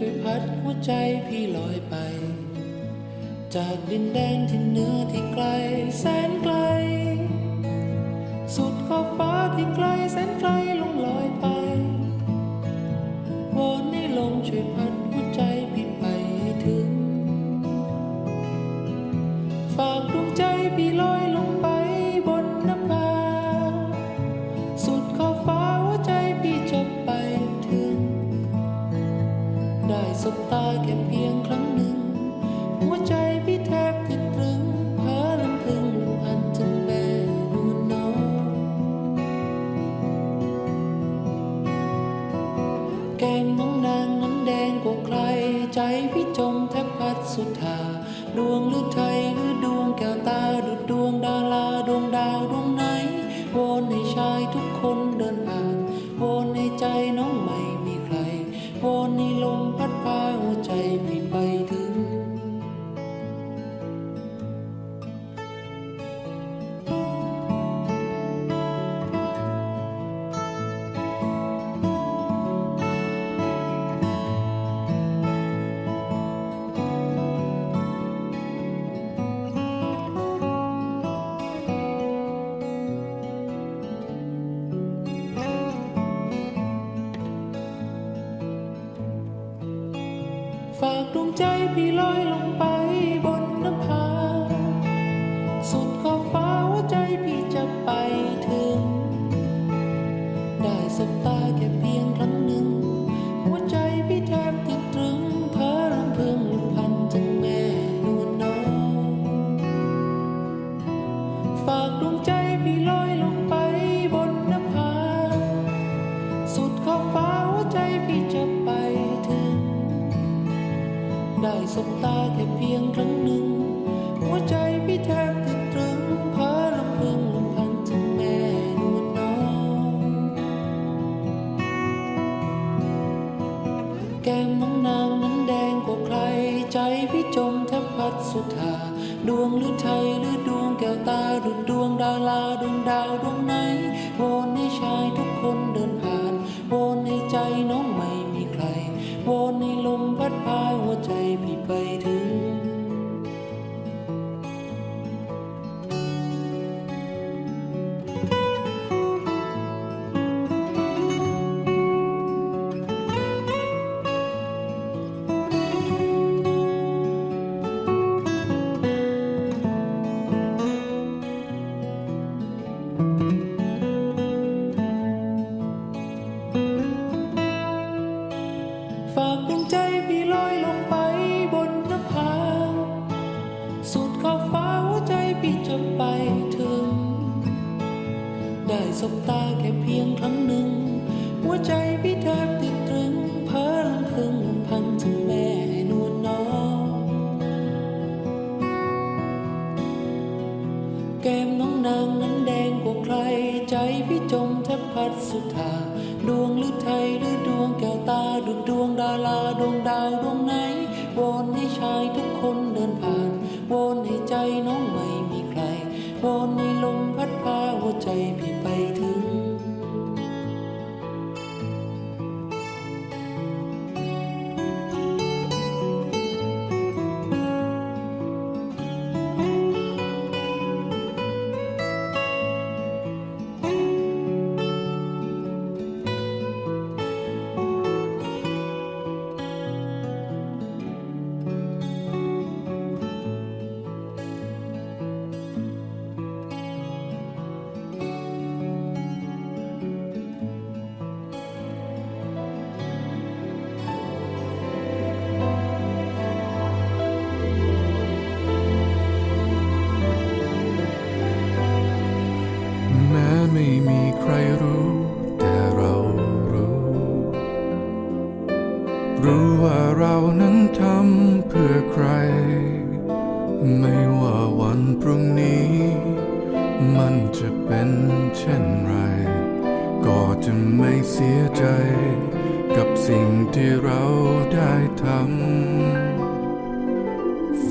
ช่วยพัดหัวใจพี่ลอยไป จากดินแดนที่เหนือที่ไกลแสนไกล สุดขอบฟ้าที่ไกลแสนไกลลงลอยไปวอนให้ลมช่วยพัด ใจพี่ลอยลงไปบนน้ำพา สุดขอบฟ้าใจพี่จะไปถึง ได้สบตาแค่เพียงครั้ง สุธาดวงไทยหรือดวงแก้วตารุ่น โคนในลมพัดพาหัวใจ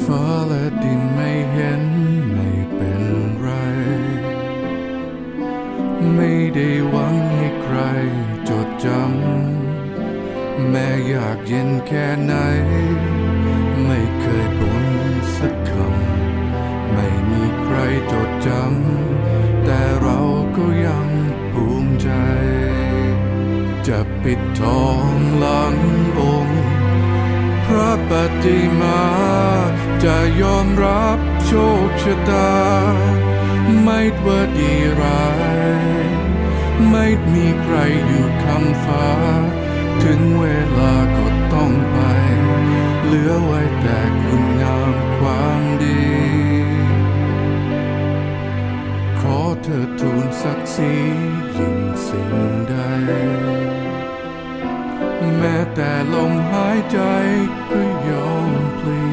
ฟ้าและดินไม่เห็นไม่เป็นไร ไม่ได้หวังให้ใครจดจำ แม่อยากเย็นแค่ไหน ไม่เคยบ่นสักคำ ไม่มีใครจดจำ แต่เราก็ยังภูมิใจ จะปิดทองหลังองค์ ระปฏิมา จะยอมรับโชคชะตา ไม่ว่าดีร้าย ไม่มีใครอยู่คำฟ้า ถึงเวลาก็ต้องไป เหลือไว้แต่คุณงามความดี ขอเธอทูลศักดิ์ศรียิ่งสิ่งใด แม้แต่ลมหายใจก็ยอมพลี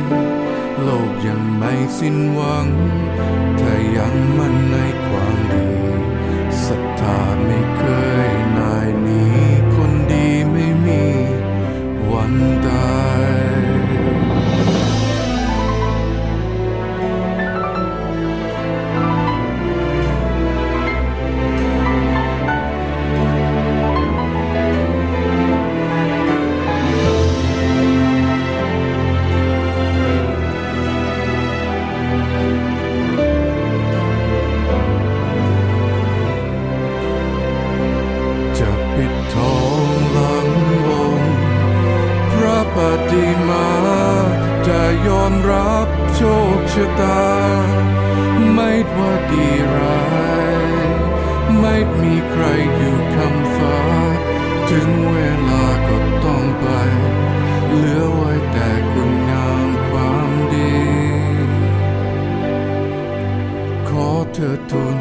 โลกยังไม่สิ้นหวัง ถ้ายังมั่นในความดีศรัทธา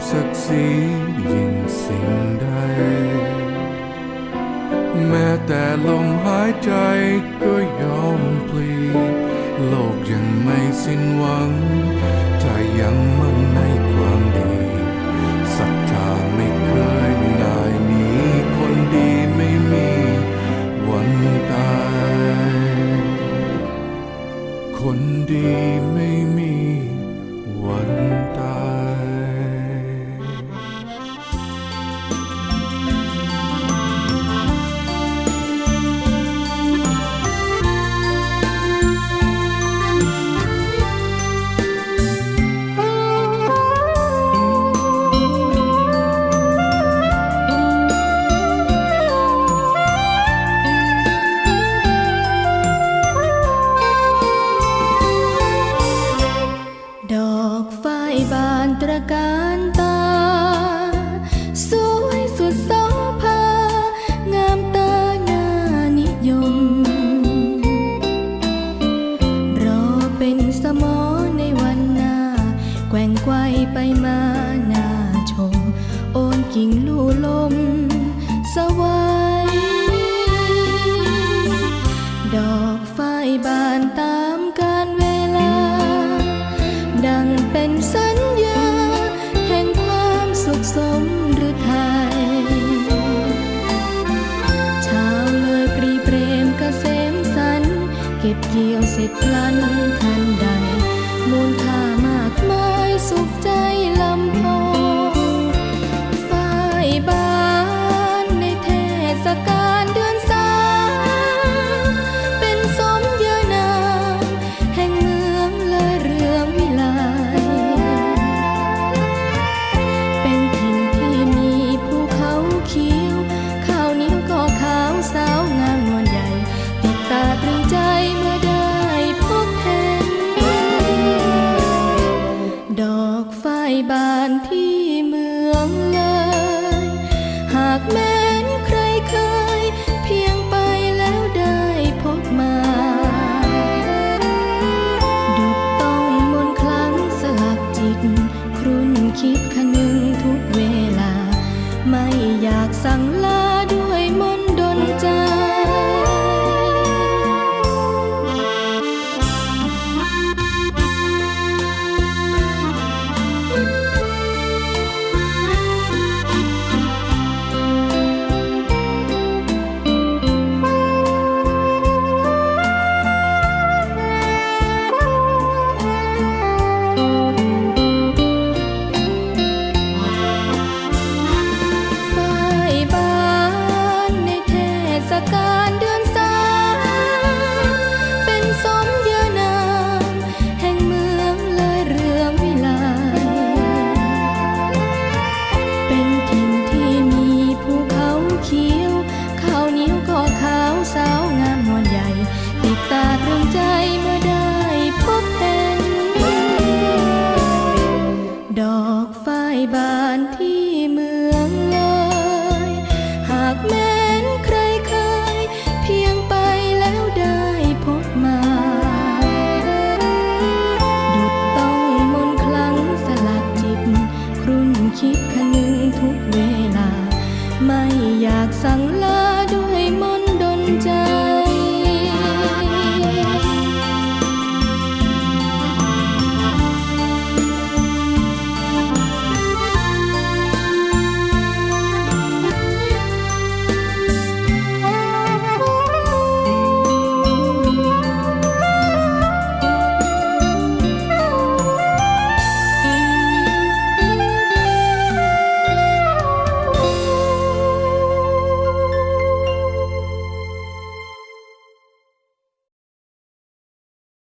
ศักดิ์ศรียิ่งสิ่งใด แม้แต่ลมหายใจก็ยอมพลีโลกยังไม่สิ้นหวัง ถ้ายังมั่นในความดีศรัทธาไม่เคยนายหนีคนดีไม่มีวันตาย คนดี บานตระการตา พลัน rằng 上了